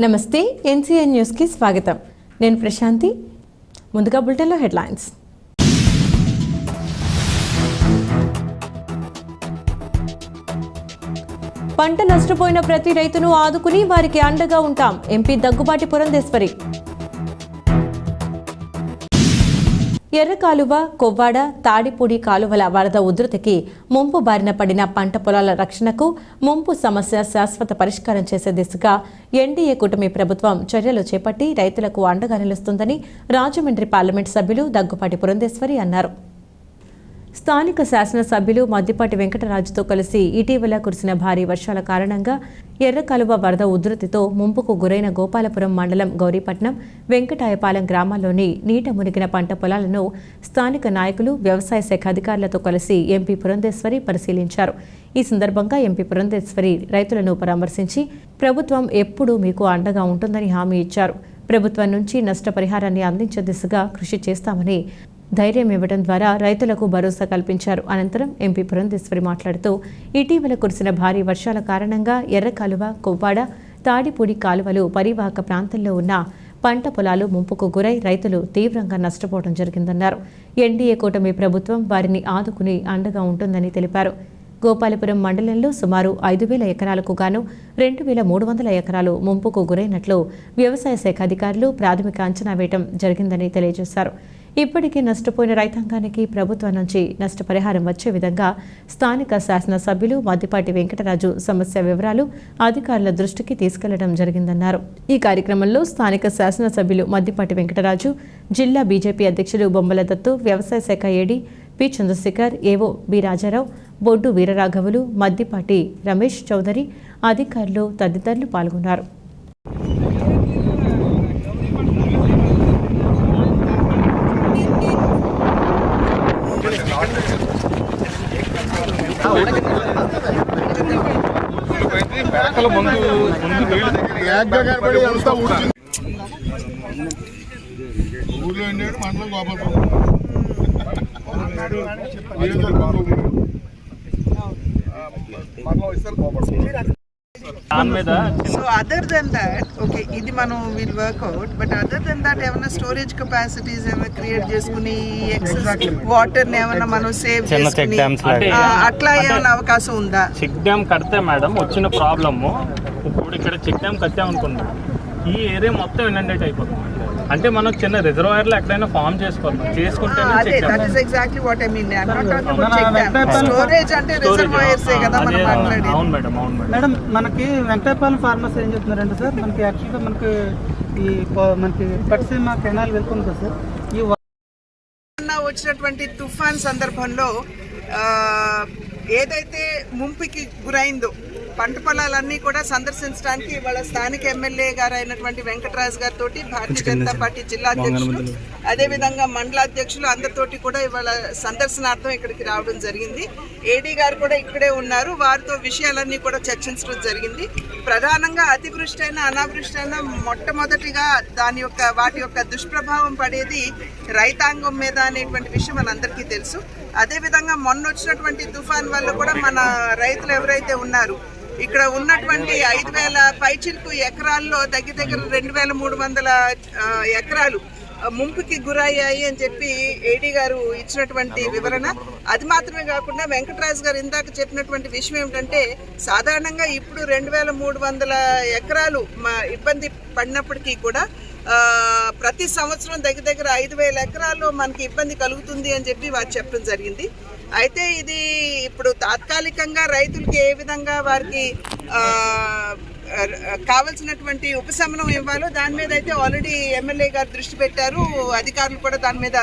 నమస్తే ఎన్సీఎన్ న్యూస్కి స్వాగతం. నేను ప్రశాంతి. ముందుగా బులెటిన్లో హెడ్లైన్స్. పంట నష్టపోయిన ప్రతి రైతును ఆదుకుని వారికి అండగా ఉంటాం. ఎంపీ దగ్గుబాటి పురంధేశ్వరి. ఎర్రకాలువ కొవ్వాడ తాడిపూడి కాలువల వరద ఉధృతికి ముంపు బారిన పడిన పంట పొలాల రక్షణకు ముంపు సమస్య శాశ్వత పరిష్కారం చేసే దిశగా ఎన్డీఏ కూటమి ప్రభుత్వం చర్యలు చేపట్టి రైతులకు అండగా నిలుస్తుందని రాజమండ్రి పార్లమెంట్ సభ్యులు దగ్గుపాటి పురంధేశ్వరి అన్నారు. స్థానిక శాసనసభ్యులు మద్దిపాటి వెంకటరాజుతో కలిసి ఇటీవల కురిసిన భారీ వర్షాల కారణంగా ఎర్రకాలువ వరద ఉధృతితో ముంపుకు గురైన గోపాలపురం మండలం గౌరీపట్నం వెంకటాయపాలెం గ్రామాల్లోని నీట మునిగిన పంట పొలాలను స్థానిక నాయకులు వ్యవసాయ శాఖ అధికారులతో కలిసి ఎంపీ పురంధేశ్వరి పరిశీలించారు. ఈ సందర్భంగా ఎంపీ పురంధేశ్వరి రైతులను పరామర్శించి ప్రభుత్వం ఎప్పుడూ మీకు అండగా ఉంటుందని హామీ ఇచ్చారు. ప్రభుత్వం నుంచి నష్టపరిహారాన్ని అందించే దిశగా కృషి చేస్తామని ధైర్యం ఇవ్వడం ద్వారా రైతులకు భరోసా కల్పించారు. అనంతరం ఎంపీ పురంధేశ్వరి మాట్లాడుతూ ఇటీవల కురిసిన భారీ వర్షాల కారణంగా ఎర్ర కాలువ కొవ్వాడ తాడిపూడి కాలువలు పరివాహక ప్రాంతంలో ఉన్న పంట పొలాలు ముంపుకు గురై రైతులు తీవ్రంగా నష్టపోవడం జరిగిందన్నారు. ఎన్డీఏ కూటమి ప్రభుత్వం వారిని ఆదుకుని అండగా ఉంటుందని తెలిపారు. గోపాలపురం మండలంలో సుమారు ఐదు వేల ఎకరాలకు గాను రెండు వేల మూడు వందల ఎకరాలు ముంపుకు గురైనట్లు వ్యవసాయ శాఖ అధికారులు ప్రాథమిక అంచనా వేయటం జరిగిందని తెలియజేశారు. ఇప్పటికీ నష్టపోయిన రైతాంగానికి ప్రభుత్వం నుంచి నష్టపరిహారం వచ్చే విధంగా స్థానిక శాసనసభ్యులు మద్దిపాటి వెంకటరాజు సమస్య వివరాలు అధికారుల దృష్టికి తీసుకెళ్ళడం జరిగిందన్నారు. ఈ కార్యక్రమంలో స్థానిక శాసనసభ్యులు మద్దిపాటి వెంకటరాజు జిల్లా బీజేపీ అధ్యక్షులు బొమ్మల దత్తు వ్యవసాయ శాఖ AD P Chandrasekhar AO B Rajarao Boddu వీరరాఘవులు Maddipati Ramesh Chowdary అధికారులు తదితరులు పాల్గొన్నారు. మేకల ముందు నీళ్ళు. ఊర్లో ఉండాడు మండలం గోపాలపురం మండలం ఇస్తారు Gopalapuram so other then that okay ఇది మనం will work out but other then that ఏమైనా స్టోరేజ్ కెపాసిటీస్ ఏమైనా క్రియేట్ చేసుకుని వాటర్ ఏమైనా మనం సేవ్ చేసుకుని అట్లా ఏమైనా అవకాశం ఉందా? చెక్ డ్యామ్ కడితే మేడం వచ్చిన ప్రాబ్లము ఇప్పుడు ఇక్కడ చెక్ డ్యామ్ కట్టామనుకున్నాం ఈ ఏరియా మొత్తం ఇనండేట్ అయిపోతుంది. అంటే మనం చిన్న రిజర్వాయర్లో ఎక్కడైనా ఫామ్ చేసుకోవాలి అదే that is exactly what I mean storage అంటే రిజర్వాయర్స్ కదా మనం మాట్లాడేది. అవును మేడం అవును మేడం. మేడం మనకి వెంకటాయపాలెం ఫార్మర్స్ ఏం చెప్తున్నారంటే సార్ మనకి యాక్చువల్గా మనకి ఈ మనకి పట్టిసీమ కెనాల్ వెళ్తుంది కదా సార్. ఈ వచ్చినటువంటి తుఫాన్ సందర్భంలో ఏదైతే ముంపుకి గురైందో పంట పొలాలన్నీ కూడా సందర్శించడానికి వాళ్ళ స్థానిక ఎమ్మెల్యే గారు అయినటువంటి వెంకటరాజు గారితో భారతీయ జనతా పార్టీ జిల్లా అధ్యక్షులు అదేవిధంగా మండల అధ్యక్షులు అందరితోటి కూడా ఇవాళ సందర్శనార్థం ఇక్కడికి రావడం జరిగింది. ఏడీ గారు కూడా ఇక్కడే ఉన్నారు. వారితో విషయాలన్నీ కూడా చర్చించడం జరిగింది. ప్రధానంగా అతివృష్టి అయినా అనావృష్టి అయినా మొట్టమొదటిగా దాని యొక్క వాటి యొక్క దుష్ప్రభావం పడేది రైతాంగం మీద అనేటువంటి విషయం మనందరికీ తెలుసు. అదేవిధంగా మొన్న వచ్చినటువంటి తుఫాన్ వల్ల కూడా మన రైతులు ఎవరైతే ఉన్నారు ఇక్కడ ఉన్నటువంటి ఐదు వేల పైచిలకు ఎకరాల్లో దగ్గర దగ్గర రెండు వేల మూడు వందల ఎకరాలు ముంపుకి గురయ్యాయి అని చెప్పి ఏడీ గారు ఇచ్చినటువంటి వివరణ. అది మాత్రమే కాకుండా వెంకటరాజు గారు ఇందాక చెప్పినటువంటి విషయం ఏమిటంటే సాధారణంగా ఇప్పుడు రెండు వేల మూడు వందల ఎకరాలు మా ఇబ్బంది పడినప్పటికీ కూడా ప్రతి సంవత్సరం దగ్గర దగ్గర ఐదు వేల ఎకరాలు మనకి ఇబ్బంది కలుగుతుంది అని చెప్పి వారు చెప్పడం జరిగింది. అయితే ఇది ఇప్పుడు తాత్కాలికంగా రైతులకి ఏ విధంగా వారికి కావలసినటువంటి ఉపశమనం ఇవ్వాలో దాని మీద అయితే ఆల్రెడీ ఎమ్మెల్యే గారు దృష్టి పెట్టారు. అధికారులు కూడా దాని మీద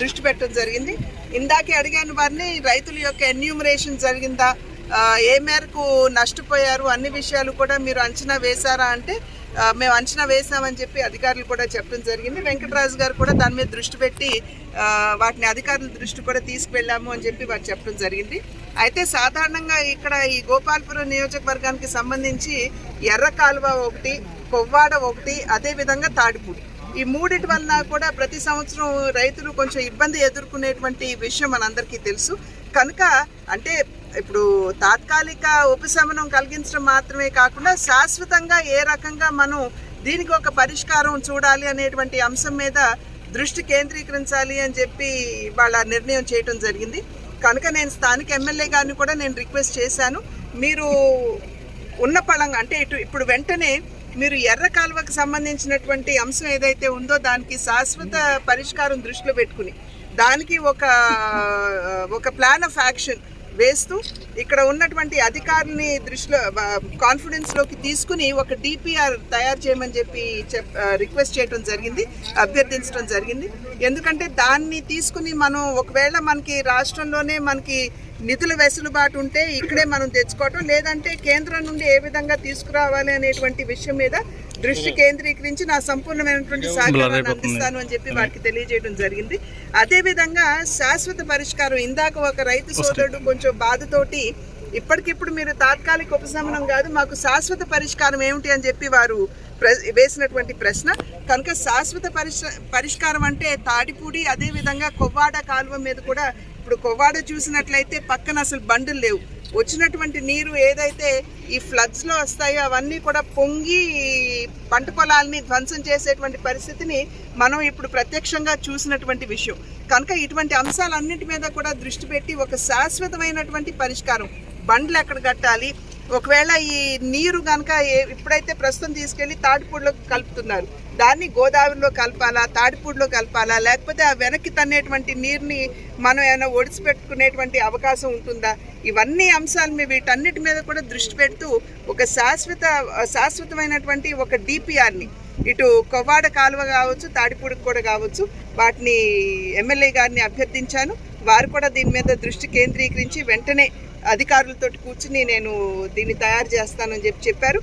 దృష్టి పెట్టడం జరిగింది. ఇందాకే అడిగాను వారిని రైతుల యొక్క ఎన్యూమరేషన్ జరిగిందా ఏ మేరకు నష్టపోయారు అన్ని విషయాలు కూడా మీరు అంచనా వేశారా అంటే మేము అంచనా వేసామని చెప్పి అధికారులు కూడా చెప్పడం జరిగింది. వెంకటరాజు గారు కూడా దాని మీద దృష్టి పెట్టి వాటిని అధికారుల దృష్టి కూడా తీసుకువెళ్ళాము అని చెప్పి వారు చెప్పడం జరిగింది. అయితే సాధారణంగా ఇక్కడ ఈ గోపాల్పురం నియోజకవర్గానికి సంబంధించి ఎర్ర కాలువ ఒకటి కొవ్వాడ ఒకటి అదేవిధంగా తాడిపూడి. ఈ మూడిటి వలన కూడా ప్రతి సంవత్సరం రైతులు కొంచెం ఇబ్బంది ఎదుర్కొనేటువంటి విషయం మనందరికీ తెలుసు. కనుక అంటే ఇప్పుడు తాత్కాలిక ఉపశమనం కలిగించడం మాత్రమే కాకుండా శాశ్వతంగా ఏ రకంగా మనం దీనికి ఒక పరిష్కారం చూడాలి అనేటువంటి అంశం మీద దృష్టి కేంద్రీకరించాలి అని చెప్పి వాళ్ళ నిర్ణయం చేయటం జరిగింది. కనుక నేను స్థానిక ఎమ్మెల్యే గారిని కూడా నేను రిక్వెస్ట్ చేశాను. మీరు ఉన్న పళంగా అంటే ఇటు ఇప్పుడు వెంటనే మీరు ఎర్ర కాలువకు సంబంధించినటువంటి అంశం ఏదైతే ఉందో దానికి శాశ్వత పరిష్కారం దృష్టిలో పెట్టుకుని దానికి ఒక ఒక ప్లాన్ ఆఫ్ యాక్షన్ వేస్తూ ఇక్కడ ఉన్నటువంటి అధికారులని దృష్టిలో కాన్ఫిడెన్స్లోకి తీసుకుని ఒక డిపిఆర్ తయారు చేయమని చెప్పి చెప్ రిక్వెస్ట్ చేయడం జరిగింది అభ్యర్థించడం జరిగింది. ఎందుకంటే దాన్ని తీసుకుని మనం ఒకవేళ మనకి రాష్ట్రంలోనే మనకి నిధుల వెసులుబాటు ఉంటే ఇక్కడే మనం తెచ్చుకోవటం లేదంటే కేంద్రం నుండి ఏ విధంగా తీసుకురావాలి అనేటువంటి విషయం మీద దృష్టి కేంద్రీకరించి నా సంపూర్ణమైనటువంటి సహకారాన్ని అందిస్తాను అని చెప్పి వారికి తెలియజేయడం జరిగింది. అదే విధంగా శాశ్వత పరిష్కారం ఇందాక ఒక రైతు సోదరుడు కొంచెం బాధతోటి ఇప్పటికిప్పుడు మీరు తాత్కాలిక ఉపశమనం కాదు మాకు శాశ్వత పరిష్కారం ఏమిటి అని చెప్పి వారు వేసినటువంటి ప్రశ్న. కనుక శాశ్వత పరిష పరిష్కారం అంటే తాడిపూడి అదే విధంగా కొవ్వాడ కాలువ మీద కూడా ఇప్పుడు కొవ్వాడ చూసినట్లయితే పక్కన అసలు బండులు లేవు. వచ్చినటువంటి నీరు ఏదైతే ఈ ఫ్లడ్స్లో వస్తాయో అవన్నీ కూడా పొంగి పంట పొలాల్ని ధ్వంసం చేసేటువంటి పరిస్థితిని మనం ఇప్పుడు ప్రత్యక్షంగా చూసినటువంటి విషయం. కనుక ఇటువంటి అంశాలన్నిటి మీద కూడా దృష్టి పెట్టి ఒక శాశ్వతమైనటువంటి పరిష్కారం. బండ్లు ఎక్కడ కట్టాలి? ఒకవేళ ఈ నీరు కనుక ఇప్పుడైతే ప్రస్తుతం తీసుకెళ్ళి తాటిపూడిలో కలుపుతున్నారు. దాన్ని గోదావరిలో కలపాలా తాడిపూడిలో కలపాలా లేకపోతే ఆ వెనక్కి తన్నేటువంటి నీరుని మనం ఏమైనా ఒడిచిపెట్టుకునేటువంటి అవకాశం ఉంటుందా? ఇవన్నీ అంశాలు మీ వీటన్నిటి మీద కూడా దృష్టి పెడుతూ ఒక శాశ్వత శాశ్వతమైనటువంటి ఒక డిపిఆర్ని ఇటు కొవ్వాడ కాలువ కావచ్చు తాడిపూడికి కూడా కావచ్చు వాటిని ఎమ్మెల్యే గారిని అభ్యర్థించాను. వారు కూడా దీని మీద దృష్టి కేంద్రీకరించి వెంటనే అధికారులతో కూర్చుని నేను దీన్ని తయారు చేస్తానని చెప్పి చెప్పారు.